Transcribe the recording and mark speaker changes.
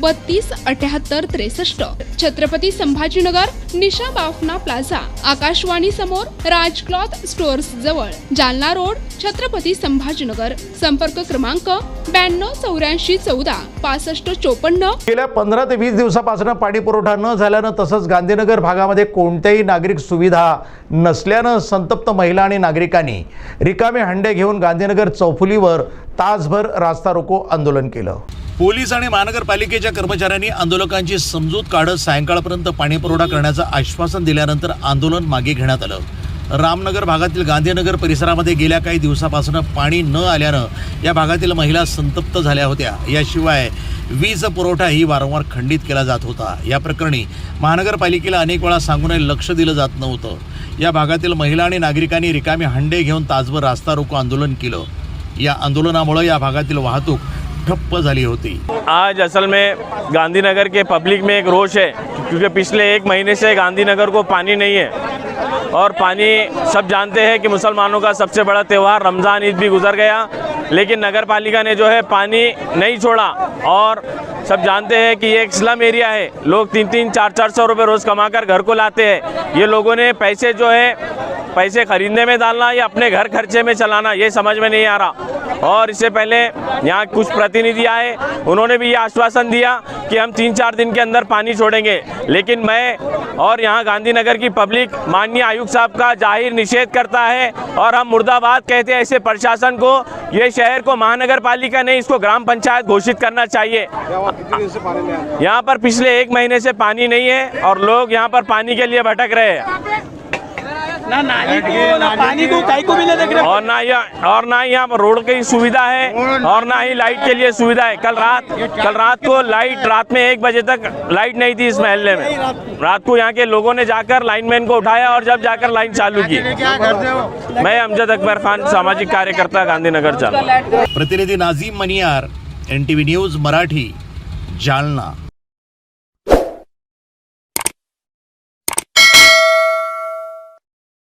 Speaker 1: बत्तीस अठ्याहत्तर त्रेसष्ट. छत्रपती संभाजीनगर निशा बाफना प्लाझा. आकाशवाणी समोर राज क्लॉथ स्टोअर्स जवळ. जालना रोड छत्रपती संभाजीनगर. संपर्क क्रमांक ब्याण्णव चौऱ्याऐंशी चौदा पासष्ट चोपन्न.
Speaker 2: गेल्या पंधरा ते वीस दिवसापासून पाणी पुरवठा न झाल्यानं तसंच गांधीनगर भागामध्ये कोणत्याही नागरिक सुविधा नसल्यानं संतप्त महिला आणि नागरिकांनी रिकामे हंडे घेऊन गांधीनगर चौफुलीवर तासभर रास्ता रोको आंदोलन केलं. पोलीस आणि महानगरपालिकेच्या कर्मचाऱ्यांनी आंदोलकांची समजूत काढत सायंकाळपर्यंत पाणीपुरवठा करण्याचं आश्वासन दिल्यानंतर आंदोलन मागे घेण्यात आलं. रामनगर भागातील गांधीनगर परिसरामध्ये गेल्या काही दिवसापासून पाणी न आल्यानं या भागातील महिला संतप्त झाल्या होत्या. याशिवाय वीज पुरवठाही वारंवार खंडित केला जात होता. या प्रकरणी महानगरपालिकेला अनेक वेळा सांगूनही लक्ष दिलं जात नव्हतं. या भागातील महिला आणि नागरिकांनी रिकामे हंडे घेऊन तासभर रास्ता रोको आंदोलन केलं. या आंदोलनामुळे या भागातील वाहतूक ठप्प होती.
Speaker 3: आज असल में गांधीनगर के पब्लिक में एक रोष है, क्योंकि पिछले एक महीने से गांधीनगर को पानी नहीं है। और पानी सब जानते हैं कि मुसलमानों का सबसे बड़ा त्यौहार रमज़ान ईद भी गुजर गया, लेकिन नगर पालिका ने जो है पानी नहीं छोड़ा। और सब जानते हैं कि ये एक स्लम एरिया है, लोग तीन तीन चार चार सौ रुपये रोज़ कमाकर घर को लाते हैं। ये लोगों ने पैसे जो है, पैसे खरीदने में डालना या अपने घर खर्चे में चलाना, ये समझ में नहीं आ रहा। और इससे पहले यहाँ कुछ प्रतिनिधि आए, उन्होंने भी ये आश्वासन दिया कि हम तीन चार दिन के अंदर पानी छोड़ेंगे। लेकिन मैं और यहाँ गांधीनगर की पब्लिक, माननीय आयुक्त साहब का ज़ाहिर निषेध करता है और हम मुर्दाबाद कहते हैं ऐसे प्रशासन को, ये शहर को महानगर पालिका नहीं, इसको ग्राम पंचायत घोषित करना चाहिए। यहाँ पर पिछले एक महीने से पानी नहीं है और लोग यहाँ पर पानी के लिए भटक रहे हैं।
Speaker 4: ना नाली को ना पानी को कहीं को भी नहीं देख रहे
Speaker 3: और ना यहाँ और ना यहाँ पर रोड की सुविधा है और ना ही लाइट के लिए सुविधा है। कल रात कल रात को लाइट रात में एक बजे तक लाइट नहीं थी इस मोहल्ले में। रात को यहाँ के लोगों ने जाकर लाइनमैन को उठाया और जब जाकर लाइन चालू की। मैं अमजद अकबर खान सामाजिक कार्यकर्ता गांधीनगर चालू
Speaker 2: प्रतिनिधि नाजीम मनियार एन न्यूज़ मराठी जालना।